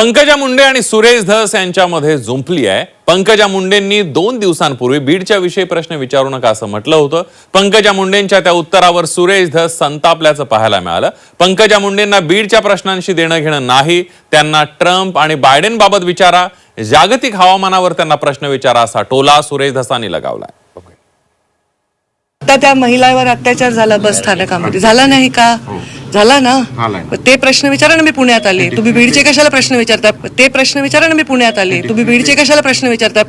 पंकजा मुंडे आणि सुरेश धस यांच्यामध्ये जुंपली आहे. पंकजा मुंडेंनी दोन दिवसांपूर्वी बीडच्या विषयी प्रश्न विचारू नका असं म्हटलं होतं. पंकजा मुंडेंच्या त्या उत्तरावर सुरेश धस संतापल्याचं पाहायला मिळालं. पंकजा मुंडेंना बीडच्या प्रश्नांशी देणं घेणं नाही. त्यांना ट्रम्प आणि बायडेन बाबत विचारा. जागतिक हवामानावर त्यांना प्रश्न विचारा असा टोला सुरेश धसांनी लगावलाय. आता त्या महिलावर अत्याचार झाला बस स्थानकामध्ये. झाला नाही का? झाला ना? ते प्रश्न विचारा ना मी पुण्यात आले. तुम्ही बीडचे कशाला प्रश्न विचारता? ते प्रश्न विचारा ना मी पुण्यात आले. तुम्ही बीडचे कशाला प्रश्न विचारता?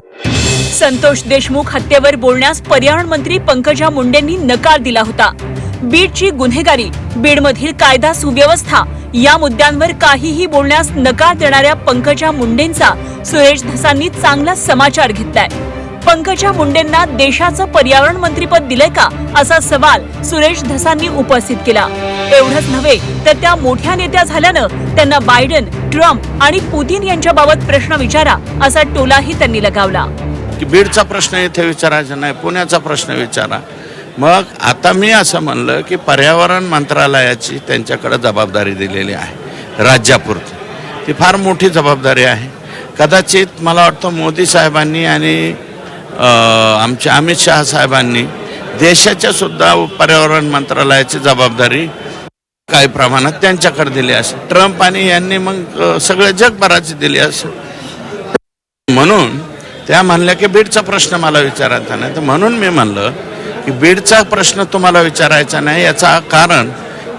संतोष देशमुख हत्येवर बोलण्यास पर्यावरण मंत्री पंकजा मुंडेंनी नकार दिला होता. बीडची गुन्हेगारी बीडमधील कायदा सुव्यवस्था या मुद्द्यांवर काहीही बोलण्यास नकार देणाऱ्या पंकजा मुंडेंचा सुरेश धसांनी चांगला समाचार घेतलाय. पंकजा मुंडेंना देशाचं पर्यावरण मंत्रीपद दिलंय का असा सवाल सुरेश धसांनी उपस्थित केला. एवढंच नव्हे तर त्या मोठ्या नेत्या झाल्यानं त्यांना बायडन ट्रम्प आणि पुतीन यांच्याबाबत प्रश्न विचारा असा टोलाही त्यांनी लगावला. की बीडचा प्रश्न इथे विचारायचा नाही पुण्याचा प्रश्न विचारा. मग आता मी असं म्हणलं की पर्यावरण मंत्रालयाची त्यांच्याकडे जबाबदारी दिलेली आहे राज्यापुरती. ती फार मोठी जबाबदारी आहे. कदाचित मला वाटतं मोदी साहेबांनी आणि आमच्या अमित शहा साहेबांनी देशाच्या सुद्धा पर्यावरण मंत्रालयाची जबाबदारी काही प्रमाणात त्यांच्याकडे दिले असेल. ट्रम्प आणि यांनी मग सगळ्या जगभराची दिली असेल. म्हणून त्या म्हणल्या की बीडचा प्रश्न मला विचारायचा नाही. तर म्हणून मी म्हणलं की बीडचा प्रश्न तुम्हाला विचारायचा नाही. याचा कारण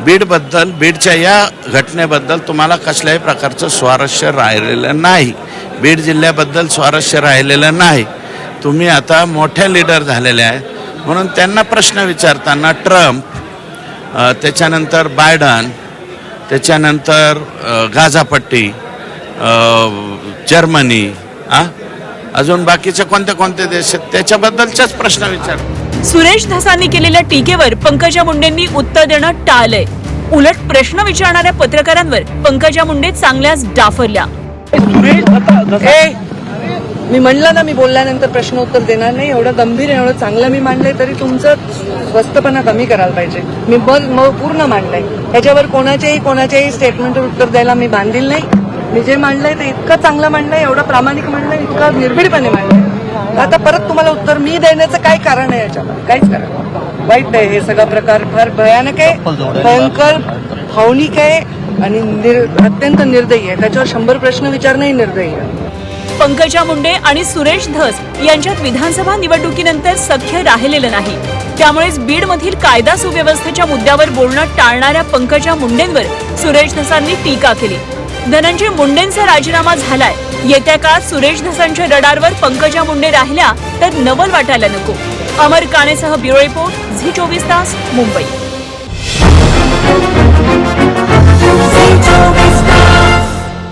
बीडबद्दल बीडच्या या घटनेबद्दल तुम्हाला कसल्याही प्रकारचं स्वारस्य राहिलेलं नाही. बीड जिल्ह्याबद्दल स्वारस्य राहिलेलं नाही. तुम्ही आता मोठ्या लीडर झालेले आहेत. म्हणून त्यांना प्रश्न विचारताना ट्रम्प त्याच्यानंतर बायडन त्याच्यानंतर गाझापट्टी जर्मनी आ? अजून बाकीचे कोणते कोणते देश आहेत? त्याच्याबद्दलच्याच प्रश्न विचार सुरेश धसांनी केलेल्या टीकेवर पंकजा मुंडेंनी उत्तर देणं टाळलंय. उलट प्रश्न विचारणाऱ्या पत्रकारांवर पंकजा मुंडे चांगल्याच डाफरल्या. मी म्हणलं ना मी बोलल्यानंतर प्रश्न उत्तर देणार नाही. एवढं गंभीर आहे, एवढं चांगलं मी मांडलंय तरी तुमचं स्वस्तपणा कमी करायला पाहिजे. मी बल मग पूर्ण मांडलंय. ह्याच्यावर कोणाच्याही कोणाच्याही स्टेटमेंटवर उत्तर द्यायला मी बांधील नाही. मी जे मांडलंय ते इतकं चांगलं मांडलंय एवढं प्रामाणिक मांडलंय इतकं निर्भीडपणे मांडलंय. आता परत तुम्हाला उत्तर मी देण्याचं काय कारण आहे याच्यावर? काहीच कारण. वाईट आहे हे सगळा प्रकार फार भयानक आहे. भयंकर भावनिक आहे आणि निर- अत्यंत निर्दयी आहे. त्याच्यावर शंभर प्रश्न विचारणंही निर्दयी आहे. पंकजा मुंडे आणि सुरेश धस यांच्यात विधानसभा निवडणुकीनंतर सख्य राहिलेलं नाही. त्यामुळेच बीडमधील कायदा सुव्यवस्थेच्या मुद्द्यावर बोलणं टाळणाऱ्या पंकजा मुंडेंवर सुरेश धसांनी टीका केली. धनंजय मुंडेंचा राजीनामा झालाय. येत्या काळात सुरेश धसांच्या रडारवर पंकजा मुंडे राहिल्या तर नवल वाटायला नको. अमर कानेसह ब्युरो रिपोर्ट झी चोवीस तास मुंबई.